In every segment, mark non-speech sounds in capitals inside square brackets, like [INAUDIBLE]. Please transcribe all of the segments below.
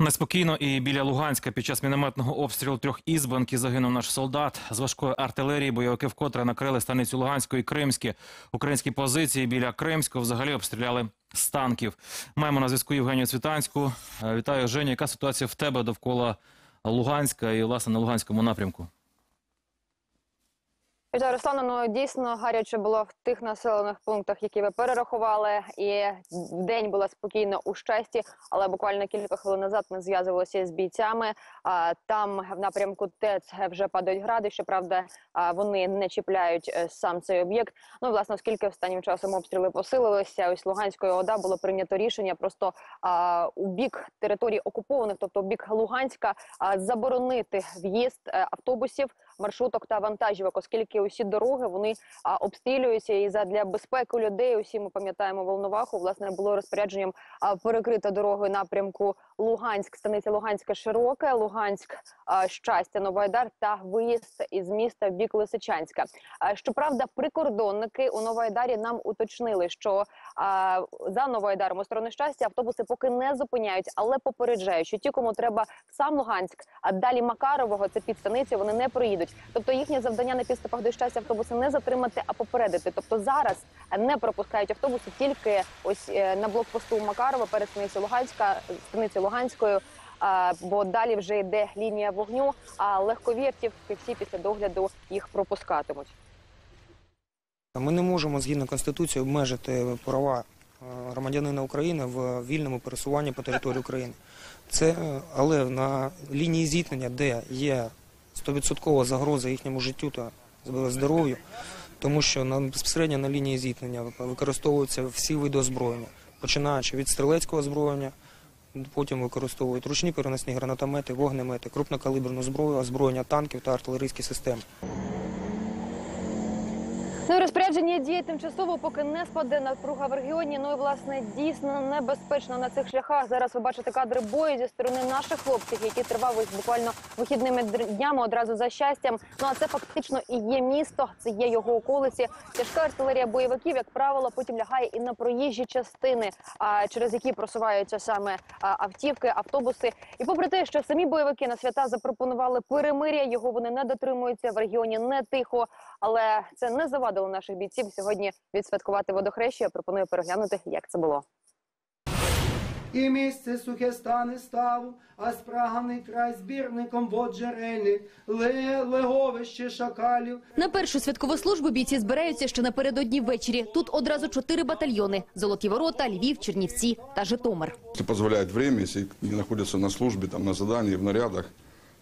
Неспокійно і біля Луганська під час мінометного обстрілу трьох ізбанків загинув наш солдат. З важкої артилерії бойовики вкотре накрили станицю Луганську і Кримські. Українські позиції біля Кримського взагалі обстріляли з танків. Маємо на зв'язку Євгенію Цвітанську. Е, Вітаю, Женя. Яка ситуація в тебе довкола Луганська і, власне, на Луганському напрямку? Вітаю, Руслана. Ну дійсно гаряче було в тих населених пунктах, які ви перерахували. І день було спокійно у щасті, але буквально кілька хвилин назад ми зв'язувалися з бійцями. Там в напрямку ТЕЦ вже падають гради. Щоправда, вони не чіпляють е, сам цей об'єкт. Ну власне, оскільки останнім часом обстріли посилилися, ось Луганської ОДА було прийнято рішення просто у бік територій окупованих, тобто у бік Луганська, заборонити в'їзд е, автобусів, маршруток та вантажівок, оскільки усі дороги вони обстрілюються і задля безпеки людей. Усі ми пам'ятаємо Волноваху. Власне було розпорядженням перекрита дорогою напрямку Луганськ, станиця Луганська Широке, Луганськ щастя, Новоайдар та виїзд із міста в бік Лисичанська. Щоправда, прикордонники у Новоайдарі нам уточнили, що за Новоайдаром у сторони щастя автобуси поки не зупиняють, але попереджають, що ті, кому треба сам Луганськ, а далі Макарового, це підстаниця, вони не проїдуть. Тобто їхнє завдання на підступах до щастя автобуси не затримати, а попередити. Тобто зараз не пропускають автобуси тільки ось е, на блокпосту Макарова перед станицею Луганська, станицею Луганською. Бо далі вже йде лінія вогню, а легковіртів всі після догляду їх пропускатимуть. Ми не можемо згідно конституції обмежити права е, громадянина України в вільному пересуванні по території України. Це е, але на лінії зіткнення, де є 100% загроза їхньому життю та здоров'ю, тому що на безпосередньо на лінії зіткнення використовуються всі види озброєння, починаючи від стрілецького озброєння. Потім використовують ручні переносні гранатомети, вогнемети, крупнокаліберну зброю, озброєння танків та артилерійські системи. Ну розпорядження діє тимчасово, поки не спаде напруга в регіоні. Ну і власне дійсно небезпечно на цих шляхах. Зараз ви бачите кадри бою зі сторони наших хлопців, які тривав ось буквально вихідними днями одразу за щастям. Ну а це фактично і є місто, це є його околиці. Тяжка артилерія бойовиків, як правило, потім лягає і на проїжджі частини, а через які просуваються саме автівки, автобуси. І попри те, що самі бойовики на свята запропонували перемиря, його вони не дотримуються в регіоні не тихо, але це не завадило наших бійців сьогодні відсвяткувати водохреща. Я пропоную переглянути, як це було. І місце сухе стане ставу, а спраганий край збірником воджерельних леговище шакалів, На першу святкову службу бійці збираються ще напередодні ввечері. Тут одразу чотири батальйони: Золоті Ворота, Львів, Чернівці та Житомир. Позволяет время, если не находятся на службе, там, на задании, в нарядах,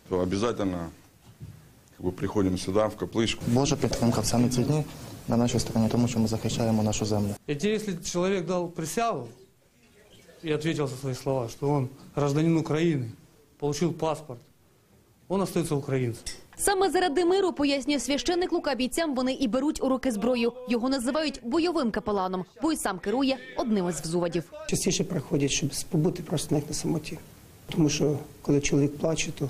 то обязательно как бы, приходим сюда, в капличку. Божа підтримка в саме ці дні на нашій стороні, тому що ми захищаємо нашу землю. Ведь если человек дал присягу и ответил за свои слова, что он гражданин Украины, получил паспорт, он остается украинцем. Саме заради миру, пояснює священник Лука бійцям, вони і беруть у руки зброю. Його називають бойовим капеланом, бо й сам керує одним із взводів. частіше приходять, щоб побути просто навіть на самоті. Тому що коли чоловік плаче, то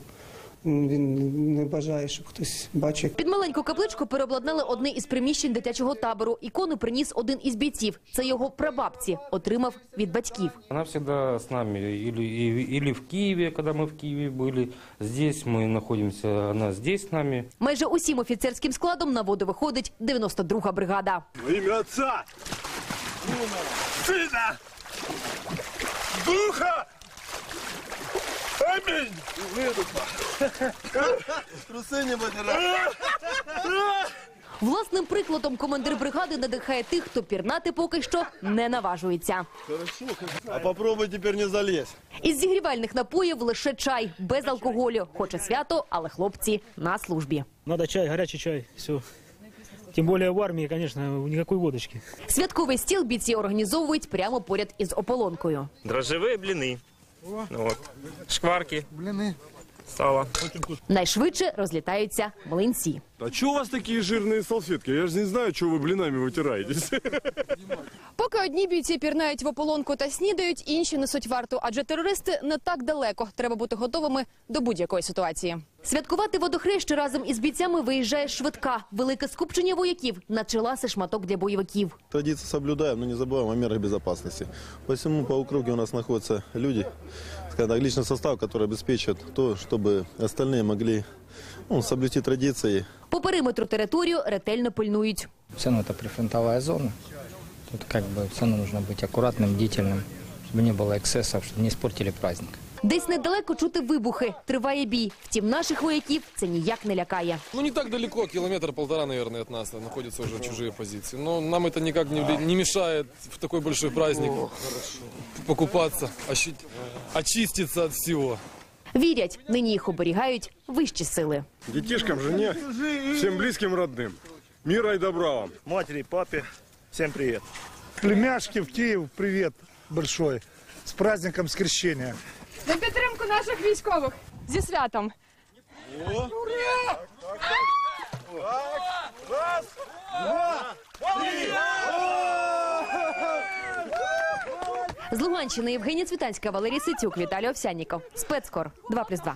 він не бажає, щоб хтось бачив. Під маленьку капличку переобладнали одне із приміщень дитячого табору. Ікону приніс один із бійців. Це його прабабці отримав від батьків. Она всегда с нами, или, и- или в Киеве, когда мы в Киеве были, здесь мы находимся, она здесь с нами. Майже усім офіцерським складом на воду виходить 92-га бригада. Во имя Отца, Сына, Духа. Аминь. Трусы не [LAUGHS] Власним прикладом командир бригади надихає тих, хто пірнати поки що не наважується. А попробуй теперь не залезь. Із зігрівальних напоїв лише чай без алкоголю. Хоче свято, але хлопці на службі. Надо чай, горячий чай, все. Тем более в армии, конечно, никакой водочки. Святковий стіл бійці організовують прямо поряд із ополонкою. Дрожжевые блины. Вот. Шкварки. Блины. Сало. Найшвидше розлітаються млинці. А что у вас такие жирные салфетки? Я же не знаю, что вы блинами вытираетесь. Поки одні бійці пірнають в ополонку та снідають, інші несуть варту, адже терористи не так далеко. Треба бути готовими до будь-якої ситуації. Святкувати водохреща разом із бійцями виїжджає швидка. Велике скупчення вояків началася шматок для бойовиків. Традиции соблюдаем, но не забываем о мерах безопасности. Посему по округе у нас находятся люди скажем так, личный состав, который обеспечит то, чтобы остальные могли ну, соблюсти традиции По периметру територію ретельно пильнують. Все равно это прифронтовая зона. Тут как бы все равно нужно быть аккуратным, бдительным, чтобы не было эксцессов, чтобы не испортили праздник. Десь недалеко чути вибухи. Триває бій. Втім, наших вояків це ніяк не лякає. Ну, не так далеко, километр-полтора, наверное, от нас находятся уже чужие позиции. Но нам это никак не, вли- не мешает в такой большой праздник покупаться, ощу- очиститься от всего. Вірять, нині їх оберігають вищі сили. Детишкам, жене, всем близким, родным. Мира и добра вам. матери, папе. Всем привет. Племяшки в Киев, привет большой. С праздником Скрещения. На підтримку наших військових зі святом. З Луганщини Євгенія Цвітанська, Валерій Ситюк, Віталій Овсянніков. Спецкор 2+,2.